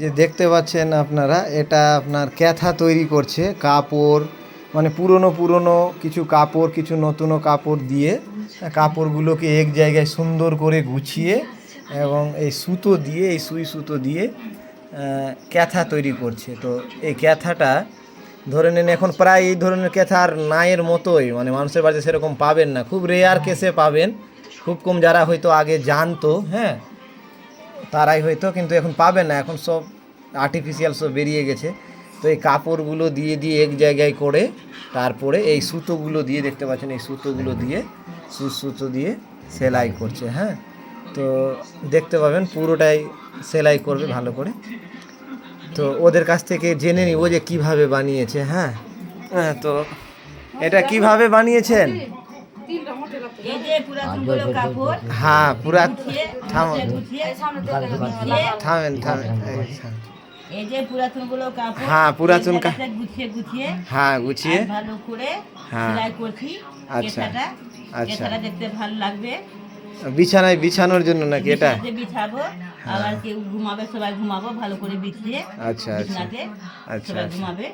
যে দেখতে পাচ্ছেন আপনারা, এটা আপনার ক্যাথা তৈরি করছে কাপড় মানে পুরনো পুরনো কিছু কাপড়, কিছু নতুনও কাপড় দিয়ে, কাপড়গুলোকে এক জায়গায় সুন্দর করে গুছিয়ে এবং এই সুতো দিয়ে, এই সুই সুতো দিয়ে ক্যাথা তৈরি করছে। তো এই ক্যাথাটা ধরে নিন এখন প্রায় এই ধরনের ক্যাথা আর নায়ের মতোই মানে মানুষের বাড়িতে সেরকম পাবেন না। খুব রেয়ার কেসে পাবেন। খুব কম যারা হয়তো আগে জানতো হ্যাঁ? তারাই হয়তো, কিন্তু এখন পাবে না। এখন সব আর্টিফিশিয়াল সব বেরিয়ে গেছে। তো এই কাপড়গুলো দিয়ে দিয়ে এক জায়গায় করে, তারপরে এই সুতোগুলো দিয়ে, দেখতে পাচ্ছেন এই সুতোগুলো দিয়ে সুতো দিয়ে সেলাই করছে হ্যাঁ? তো দেখতে পাবেন, পুরোটাই সেলাই করবে ভালো করে। তো ওদের কাছ থেকে জেনে নিব যে কীভাবে বানিয়েছে হ্যাঁ? হ্যাঁ তো এটা কীভাবে বানিয়েছেন এই যে পুরাতনগুলো কাপড় হ্যাঁ পুরা থামেন থামেন থামেন। এই যে পুরাতন কাপড় হ্যাঁ, পুরাতন গুছিয়ে গুছিয়ে হ্যাঁ গুছিয়ে। ভালো করে হ্যাঁ। সেলাই করছি আচ্ছা, আচ্ছা। দেখতে ভালো লাগবে। বিছানায় বিছানোর জন্য নাকি এটা? বিছাবো আবার কেউ ঘুমাবে সবাই ঘুমাবো ভালো করে বিছিয়ে আচ্ছা আচ্ছা। আচ্ছা, সবাই আচ্ছা। ঘুমাবে।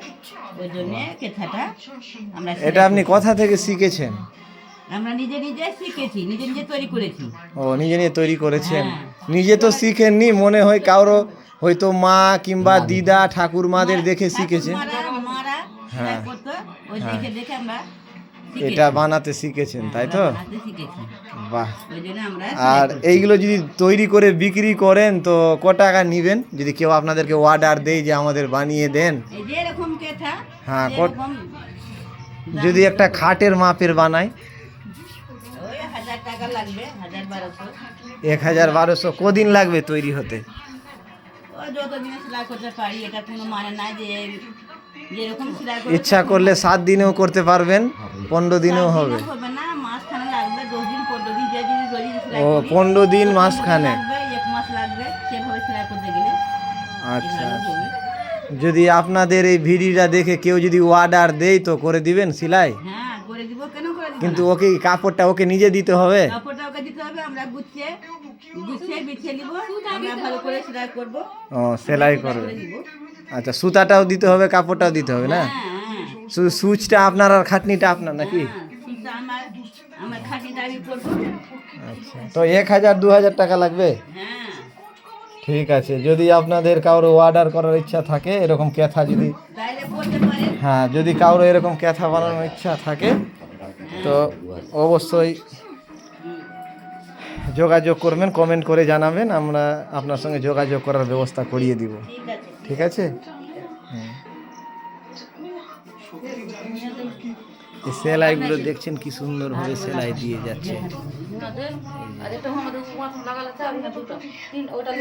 ওই জন্য কেথাটা আমরা এটা আপনি কথা থেকে শিখেছেন। আমরা নিজে নিজে শিখেছি নিজে নিজে তৈরি করেছি। ও নিজে নিজে তৈরি করেছেন। হ্যাঁ। নিজে তো শিখেননি মনে হয় কারও হয়তো মা কিংবা দিদা ঠাকুরমাদের দেখে শিখেছে। হ্যাঁ। শিখেছি। এটা বানাতে শিখেছেন তাই তো? বাহ। আর এইগুলো যদি তৈরি করে বিক্রি করেন তো ক টাকা নেবেন? যদি কেউ আপনাদেরকে অর্ডার দেয় যে আমাদের বানিয়ে দেন। হ্যাঁ, যদি একটা খাটের মাপের বানায় এক হাজার বারোশো। কদিন লাগবে তৈরি হতে? মানে ইচ্ছা করলে সাত দিনেও করতে পারবেন পনেরো দিনেও হবে। মাসখানে ও পনেরো দিন পনেরো মাঝখানে মাস লাগবে সেভাবে সেলাই করতে গেলে। আচ্ছা আচ্ছা। যদি আপনাদের এই ভিডিওটা দেখে কেউ যদি অর্ডার দেয় তো করে দিবেন সেলাই? হ্যাঁ করে দিব। কেন কিন্তু? ওকে কাপড়টা ওকে নিজে দিতে হবে। কাপড়টা ওকে দিতে হবে আমরা গুছিয়ে গুছিয়ে বিছিয়ে নিব আমরা ভালো করে সেলাই করব। ও সেলাই করবে। আচ্ছা সুতাটাও দিতে হবে কাপড়টাও দিতে হবে না? হ্যাঁ হ্যাঁ। শুধু সুচটা আপনার আর খাটনিটা আপনার নাকি? হ্যাঁ, আচ্ছা তো এক হাজার দু হাজার টাকা লাগবে? হ্যাঁ। ঠিক আছে যদি আপনাদের কারও অর্ডার করার ইচ্ছা থাকে এরকম ক্যাথা যদি হ্যাঁ যদি কারও এরকম ক্যাথা বানানোর ইচ্ছা থাকে তো অবশ্যই যোগাযোগ করবেন কমেন্ট করে জানাবেন, আমরা আপনার সঙ্গে যোগাযোগ করার ব্যবস্থা করিয়ে দিব। ঠিক আছে? সেলাইগুলো দেখছেন কি সুন্দরভাবে সেলাই দিয়ে যাচ্ছে।